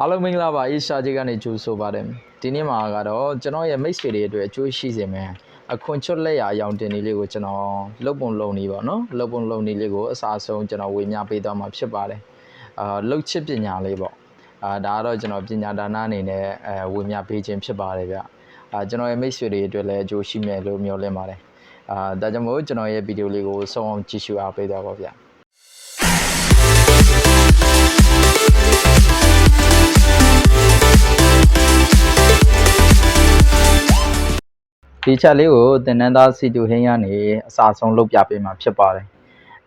အားလုံးမင်္ဂလာပါအေးရှာကြီးကနေကြိုးဆိုပါတယ်ဒီနေ့မှာကတော့ကျွန်တော်ရဲ့မိတ်ဆွေတွေအတွက်အကျိုးရှိစေမယ်အခွန်ချွတ်လက်ရအယောင်တင်လေးလေးကိုကျွန်တော်လုတ်ပုံလုံနေပါတော့လုတ်ပုံလုံနေလေးကိုအစားဆုံးကျွန်တော်ဝေမျှပေးသွားမှာဖြစ်ပါတယ်အာလုတ်ချစ်ပညာလေးပေါ့အာဒါကတော့ကျွန်တော်ပညာဒါနအနေနဲ့အဲဝေမျှပေးခြင်းဖြစ်ပါတယ်ဗျအာကျွန်တော်ရဲ့မိတ်ဆွေတွေအတွက်လည်းအကျိုးရှိမယ်လို့မျှော်လင့်ပါတယ်အာဒါကြောင့်မို့ကျွန်တော်ရဲ့ဗီဒီယိုလေးကိုဆုံးအောင်ကြည့်ရှုအားပေးသွားပါဗျာ ဒီချက်လေးကိုတင်နန်းသားစီတူဟင်းရနေအစာဆုံးလုပ်ပြပေးမှာဖြစ်ပါတယ်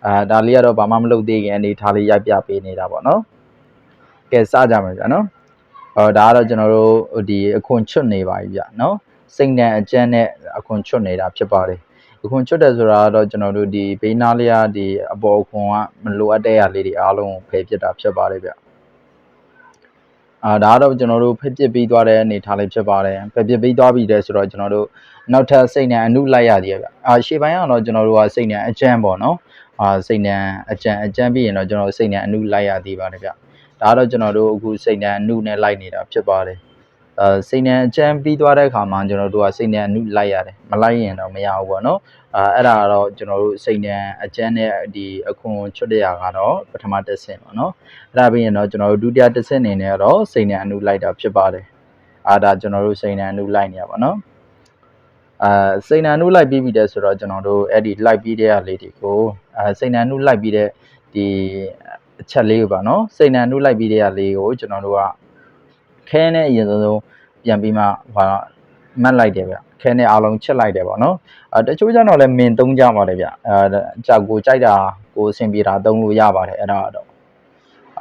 အာဒါလေးကတော့ဘာမှမလုပ်သေးခင်အနေထားလေးရိုက်ပြပေးနေတာပေါ့နော်ကဲစကြမယ်ဗျာနော်အော်ဒါကတော့ကျွန်တော်တို့ဒီအခွန်ချွတ်နေပါပြီဗျာနော်စိတ်တန်အကျန်းနဲ့အခွန်ချွတ်နေတာဖြစ်ပါတယ်အခွန်ချွတ်တယ်ဆိုတာကတော့ကျွန်တော်တို့ဒီဘေးနားလေးကဒီအပေါ်အခွန်ကမလိုအပ်တဲ့ຢာလေးတွေအားလုံးဖယ်ပြစ်တာဖြစ်ပါတယ်ဗျာ အာဒါကတော့ကျွန်တော်တို့ဖက်ပစ်ပြီးသွားတဲ့အနေထားလေးဖြစ်ပါတယ်ဖက်ပစ်ပြီးသွားပြီတဲ့ဆိုတော့ကျွန်တော်တို့နောက်ထပ်စိတ်နဲ့အနုလိုက်ရသေးရဗျအာရှေ့ပိုင်းကတော့ကျွန်တော်တို့ကစိတ်နဲ့အကျန်းပေါ့နော်အာစိတ်နဲ့အကျန်းအကျန်းပြီးရင်တော့ကျွန်တော်တို့စိတ်နဲ့အနုလိုက်ရသေးပါတယ်ဗျဒါကတော့ကျွန်တော်တို့အခုစိတ်နဲ့အနုနဲ့လိုက်နေတာဖြစ်ပါတယ် အာစိတ်နဲ့အကျန်းပြီးသွားတဲ့အခါမှာကျွန်တော်တို့ကစိတ်နဲ့အနုလိုက်ရတယ်မလိုက်ရင်တော့မရဘူးပေါ့နော်အာအဲ့ဒါကတော့ကျွန်တော်တို့စိတ်နဲ့အကျန်းနဲ့ဒီအခွန်ချွတ်တဲ့ရာကတော့ပထမတစ်ဆင့်ပေါ့နော်အဲ့ဒါပြီးရင်တော့ကျွန်တော်တို့ဒုတိယတစ်ဆင့်အနေနဲ့တော့စိန်နဲ့အနုလိုက်တာဖြစ်ပါတယ်အာဒါကျွန်တော်တို့စိန်နဲ့အနုလိုက်နေရပါတော့အာစိန်နဲ့အနုလိုက်ပြီးပြီတဲ့ဆိုတော့ကျွန်တော်တို့အဲ့ဒီလိုက်ပြီးတဲ့ဟာလေးတွေကိုအာစိန်နဲ့အနုလိုက်ပြီးတဲ့ဒီအချက်လေးကိုပါနော်စိန်နဲ့အနုလိုက်ပြီးတဲ့ဟာလေးကိုကျွန်တော်တို့က ခဲနဲ့အရင်ဆုံးပြန်ပြီးမှဟာမှတ်လိုက်တယ်ဗျခဲနဲ့အားလုံးချက်လိုက်တယ်ပေါ့နော်အာတချို့ကျတော့လည်းမင်သုံးကြပါတယ်ဗျအာကြောက်ကိုကြိုက်တာကိုအဆင်ပြေတာသုံးလို့ရပါတယ်အဲ့ဒါတော့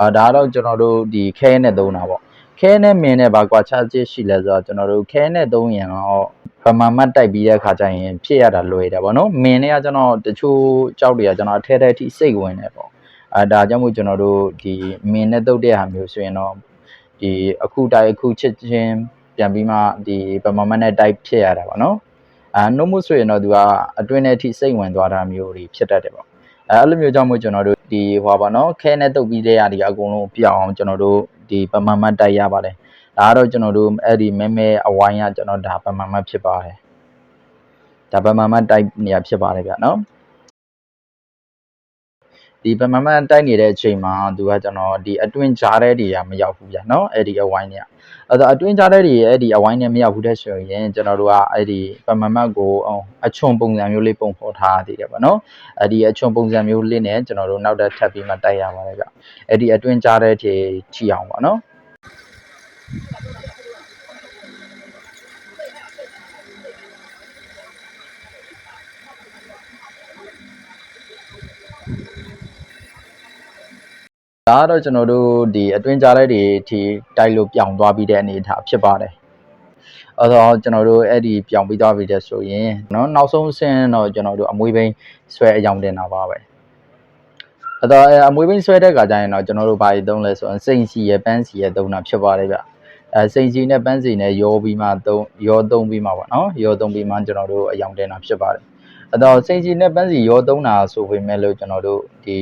အာဒါကတော့ကျွန်တော်တို့ဒီခဲနဲ့သုံးတာပေါ့ခဲနဲ့မင်းနဲ့ဘာကွာခြားချက်ရှိလဲဆိုတော့ကျွန်တော်တို့ခဲနဲ့သုံးရင်တော့ပမာမတ်တိုက်ပြီးတဲ့ခါကျရင်ဖြစ်ရတာလွယ်တယ်ပေါ့နော်မင်းနဲ့ကကျွန်တော်တချို့ကြောက်တွေကကျွန်တော်အထဲထဲထိစိတ်ဝင်တယ်ပေါ့အာဒါကြောင့်မို့ကျွန်တော်တို့ဒီမင်းနဲ့တုတ်တဲ့ဟာမျိုးဆိုရင်တော့ ဒီအခုတိုက်အခုချစ်ချင်းပြန်ပြီးမှဒီပမာမတ်နဲ့တိုက်ဖြစ်ရတာပေါ့နော်အာနှုတ်မှုဆိုရင်တော့သူကအတွင်းထဲထိစိတ်ဝင်သွားတာမျိုးတွေဖြစ်တတ်တယ်ပေါ့အဲအဲ့လိုမျိုးကြောင့်မို့ကျွန်တော်တို့ဒီဟွာပါနော်ခဲနဲ့တုပ်ပြီးတဲ့ຢာဒီအကုန်လုံးပြအောင်ကျွန်တော်တို့ဒီပမာမတ်တိုက်ရပါတယ်ဒါကတော့ကျွန်တော်တို့အဲ့ဒီမဲမဲအဝိုင်းကကျွန်တော်ဒါပမာမတ်ဖြစ်ပါတယ်ဒါပမာမတ်တိုက်နေရဖြစ်ပါတယ်ဗျနော် ဒီပမာမတ်တိုက်နေတဲ့အချိန်မှာသူကကျွန်တော်ဒီအတွင်းကြားတဲ့တွေကမရောက်ဘူးဗျနော်အဲ့ဒီအဝိုင်းတွေကအဲ့တော့အတွင်းကြားတဲ့တွေအဲ့ဒီအဝိုင်းနဲ့မရောက်ဘူးတဲ့ဆိုရင်ကျွန်တော်တို့ကအဲ့ဒီပမာမတ်ကိုအချွန်ပုံစံမျိုးလေးပုံဖော်ထားရသေးတယ်ပေါ့နော်အဲ့ဒီအချွန်ပုံစံမျိုးလေးနဲ့ကျွန်တော်တို့နောက်တစ်ထပ်ပြီးမှတိုက်ရပါတယ်ဗျအဲ့ဒီအတွင်းကြားတဲ့ထေချီအောင်ပါနော် ဒါကတော့ကျွန်တော်တို့ဒီအတွင်းကြားတဲ့တွေထိတိုက်လို့ပြောင်းသွားပြီးတဲ့အနေအထားဖြစ်ပါတယ်အဲ့တော့ကျွန်တော်တို့အဲ့ဒီပြောင်းပြီးသွားပြီတဲ့ဆိုရင်เนาะနောက်ဆုံးအဆင့်တော့ကျွန်တော်တို့အမွေးဘိန်းဆွဲအယောင်တင်တာပါပဲ အဲ့တော့အဲအမွေးဘင်းဆွဲတဲ့ခါကျရင်တော့ကျွန်တော်တို့ဘာတွေသုံးလဲဆိုရင်စိန်စီရယ်ပန်းစီရယ်သုံးတာဖြစ်ပါတယ်ဗျအဲစိန်စီနဲ့ပန်းစီနဲ့ရောပြီးမှသုံးရောသုံးပြီးမှပေါ့နော်ရောသုံးပြီးမှကျွန်တော်တို့အယောင်တင်တာဖြစ်ပါတယ်အဲ့တော့စိန်စီနဲ့ပန်းစီရောသုံးတာဆိုပေမဲ့လို့ကျွန်တော်တို့ဒီ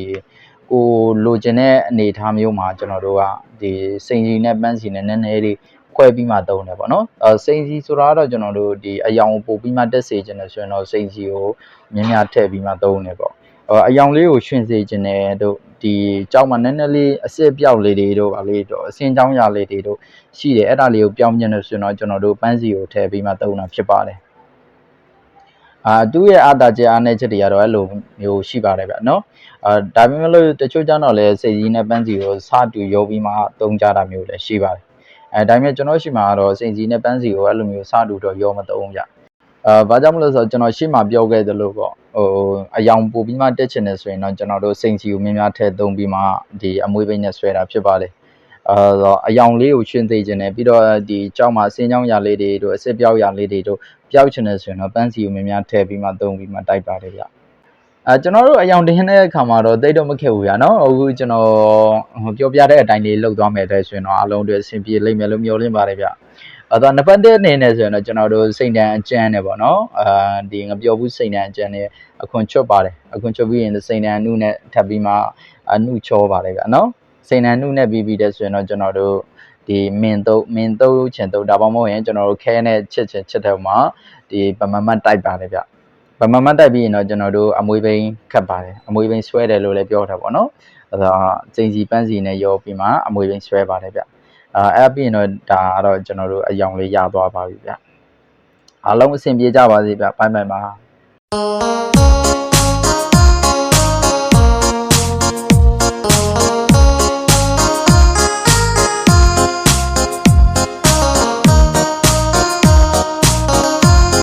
ကိုလိုချင်တဲ့အနေအထားမျိုးမှာကျွန်တော်တို့ကဒီစိန်စီနဲ့ပန်းစီနဲ့နည်းနည်းလေးခွဲပြီးမှသုံးတယ်ပေါ့နော်အဲစိန်စီဆိုတာကတော့ကျွန်တော်တို့ဒီအယောင်ပို့ပြီးမှတက်စေခြင်းနဲ့ဆိုရင်တော့စိန်စီကိုမြင်းများထည့်ပြီးမှသုံးတယ်ပေါ့အော်အယောင်လေးကိုရှင်စေခြင်းနဲ့တို့ဒီကြောက်မှနည်းနည်းလေးအစစ်ပြောက်လေးတွေတို့ဗာလေးတို့အစင်းချောင်းရလေးတွေတို့ရှိတယ်အဲ့ဒါလေးကိုပြောင်းခြင်းလို့ဆိုရင်တော့ကျွန်တော်တို့ပန်းစီကိုထည့်ပြီးမှသုံးတာဖြစ်ပါတယ် အာသူ့ရဲ့အာတာကျအားနဲ့ချက်တွေကတော့အဲ့လိုမျိုးရှိပါတယ်ဗျနော်အာဒါပေမဲ့လို့တချို့ကျတော့လည်းစိတ်ကြီးနဲ့ပန်းစီကိုစတူရောပြီးမှသုံးကြတာမျိုးလည်းရှိပါတယ်အဲဒါပေမဲ့ကျွန်တော်ရှိမှာကတော့စိတ်ကြီးနဲ့ပန်းစီကိုအဲ့လိုမျိုးစတူတော့ရောမသုံးကြအာဘာကြောင့်မလို့ဆိုတော့ကျွန်တော်ရှေ့မှာပြောခဲ့သလိုပေါ့ဟိုအယောင်ပို့ပြီးမှတက်ချင်တယ်ဆိုရင်တော့ကျွန်တော်တို့စိန်စီကိုများများထည့်သုံးပြီးမှဒီအမွေးဘိန်းနဲ့ဆွဲတာဖြစ်ပါတယ် အာတော့အယောင်လေးကိုရှင်းသိခြင်းနဲ့ပြီးတော့ဒီကြောက်မှာစင်းချောင်းရလေးတွေတို့အစစ်ပြောက်ရလေးတွေတို့ပျောက်ချင်တယ်ဆိုရင်တော့ပန်းစီကိုများများထည့်ပြီးမှသုံးပြီးမှတိုက်ပါတယ်ဗျအဲကျွန်တော်တို့အယောင်တင်တဲ့အခါမှာတော့တိတ်တော့မခက်ဘူးဗျာနော်အခုကျွန်တော်ဟိုပြောပြတဲ့အတိုင်းလေးလုပ်သွားမယ်တဲ့ဆိုရင်တော့အလုံးတွေအဆင်ပြေလိမ့်မယ်လို့မျှော်လင့်ပါတယ်ဗျအဲ့တော့နံပါတ်1အနေနဲ့ဆိုရင်တော့ကျွန်တော်တို့စိတ်တန်အကျန်းနဲ့ပေါ့နော်အာဒီငပြောဘူးစိတ်တန်အကျန်းနဲ့အခွန်ချွတ်ပါတယ်အခွန်ချွတ်ပြီးရင်စိတ်တန်အနုနဲ့ထပ်ပြီးမှအနုချောပါတယ်ဗျာနော် စိန်နံနှုနဲ့ပြီးပြီးတဲ့ဆိုရင်တော့ကျွန်တော်တို့ဒီမင်တုပ်မင်တုပ်ချင်တုပ်ဒါပေါမဟုတ်ရင်ကျွန်တော်တို့ခဲနဲ့ချစ်ချင်ချစ်တဲ့မှာဒီဗမမတ်တိုက်ပါတယ်ဗျဗမမတ်တိုက်ပြီးရင်တော့ကျွန်တော်တို့အမွေးဘိန်းခတ်ပါတယ်အမွေးဘိန်းဆွဲတယ်လို့လည်းပြောထားပါတော့အဲဒါကျင်းစီပန်းစီနဲ့ရောပြီးမှအမွေးဘိန်းဆွဲပါတယ်ဗျအဲအဲ့ပြီးရင်တော့ဒါကတော့ကျွန်တော်တို့အယောင်လေးရသွားပါပြီဗျအားလုံးအဆင်ပြေကြပါစေဗျဘိုင်ဘိုင်ပါ